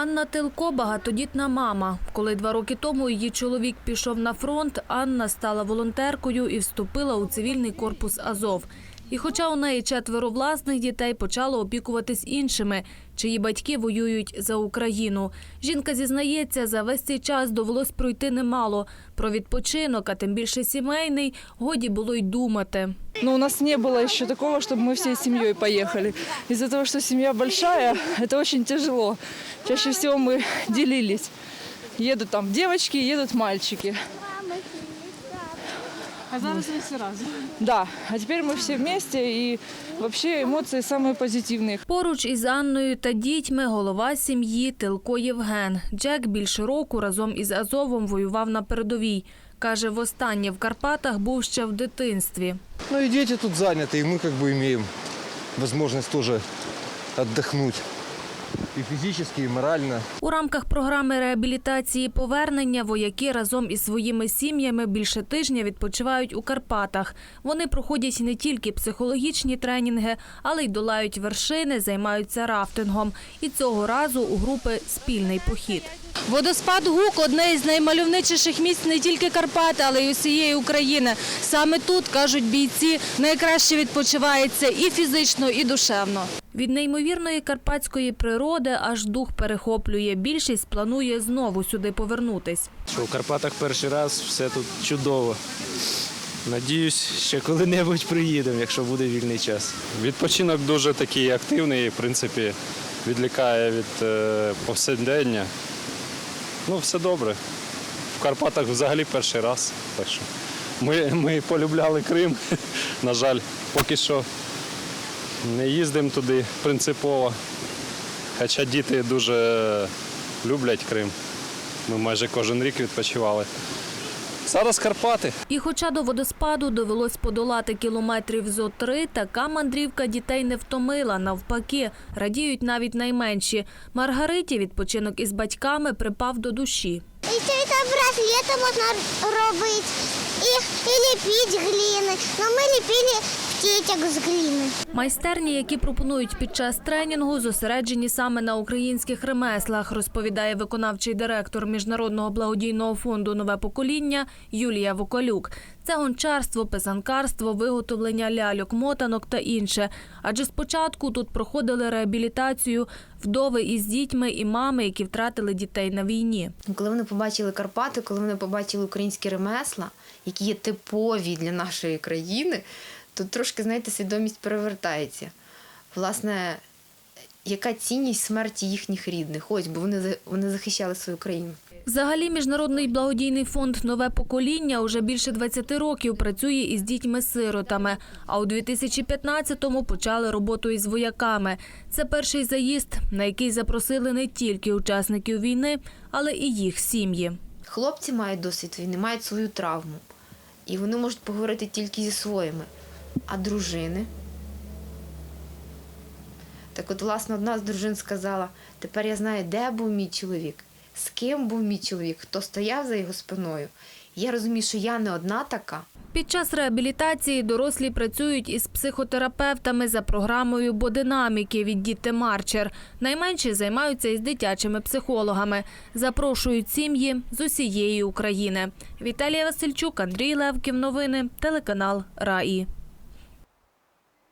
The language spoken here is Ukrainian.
Анна Тилко – багатодітна мама. Коли два роки тому її чоловік пішов на фронт, Анна стала волонтеркою і вступила у цивільний корпус Азов. І хоча у неї четверо власних дітей, почала опікуватись іншими, чиї батьки воюють за Україну. Жінка зізнається, за весь цей час довелось пройти немало. Про відпочинок, а тим більше сімейний, годі було й думати. Но у нас не было еще такого, чтобы мы всей семьей поехали. Из-за того, что семья большая, это очень тяжело. Чаще всего мы делились. Едут там девочки, едут мальчики. А зараз ви всі разом. Да, а теперь мы все вместе, и вообще эмоции самые позитивные. Поруч із Анною та дітьми голова сім'ї Тилко Євген. Джек більше року разом із Азовом воював на передовій. Каже, востаннє в Карпатах був ще в дитинстві. Ну и дети тут заняты, и мы как бы имеем возможность тоже отдохнуть. И физически, и морально. У рамках програми реабілітації повернення вояки разом із своїми сім'ями більше тижня відпочивають у Карпатах. Вони проходять не тільки психологічні тренінги, але й долають вершини, займаються рафтингом. І цього разу у групи спільний похід. Водоспад Гук одне із наймальовничіших місць не тільки Карпати, але й усієї України. Саме тут, кажуть бійці, найкраще відпочивається і фізично, і душевно. Від неймовірної карпатської природи аж дух перехоплює. Більшість планує знову сюди повернутись. Що в Карпатах перший раз все тут чудово. Надіюсь, ще коли-небудь приїдемо, якщо буде вільний час. Відпочинок дуже такий активний, в принципі, відлікає від е, повсякдення. Ну, все добре. В Карпатах взагалі перший раз. Так що ми, ми полюбляли Крим. На жаль, поки що не їздимо туди принципово. Хоча діти дуже люблять Крим. Ми майже кожен рік відпочивали. Зараз Карпати. І хоча до водоспаду довелось подолати кілометрів зо три, така мандрівка дітей не втомила. Навпаки, радіють навіть найменші. Маргариті відпочинок із батьками припав до душі. І це там браслети можна робити, і, і ліпити глини. Ну ми ліпили птичок з глини. Майстерні, які пропонують під час тренінгу, зосереджені саме на українських ремеслах, розповідає виконавчий директор Міжнародного благодійного фонду Нове покоління Юлія Воколюк. Це гончарство, писанкарство, виготовлення ляльок, мотанок та інше. Адже спочатку тут проходили реабілітацію вдови із дітьми і мами, які втратили дітей на війні. Коли вони побачили Карпати, коли вони побачили українські ремесла, які є типові для нашої країни, то трошки, знаєте, свідомість перевертається. Власне, яка цінність смерті їхніх рідних? Ось, бо вони, вони захищали свою країну. Взагалі, міжнародний благодійний фонд Нове покоління уже більше 20 років працює із дітьми-сиротами. А у 2015-му почали роботу із вояками. Це перший заїзд, на який запросили не тільки учасників війни, але і їх сім'ї. Хлопці мають досвід війни, мають свою травму. І вони можуть поговорити тільки зі своїми. А дружини? Так от, власне, одна з дружин сказала: тепер я знаю, де був мій чоловік, з ким був мій чоловік, хто стояв за його спиною. Я розумію, що я не одна така. Під час реабілітації дорослі працюють із психотерапевтами за програмою бодинаміки від Діти Марчер. Найменші займаються із дитячими психологами. Запрошують сім'ї з усієї України. Віталія Васильчук, Андрій Левків. Новини. Телеканал Раї.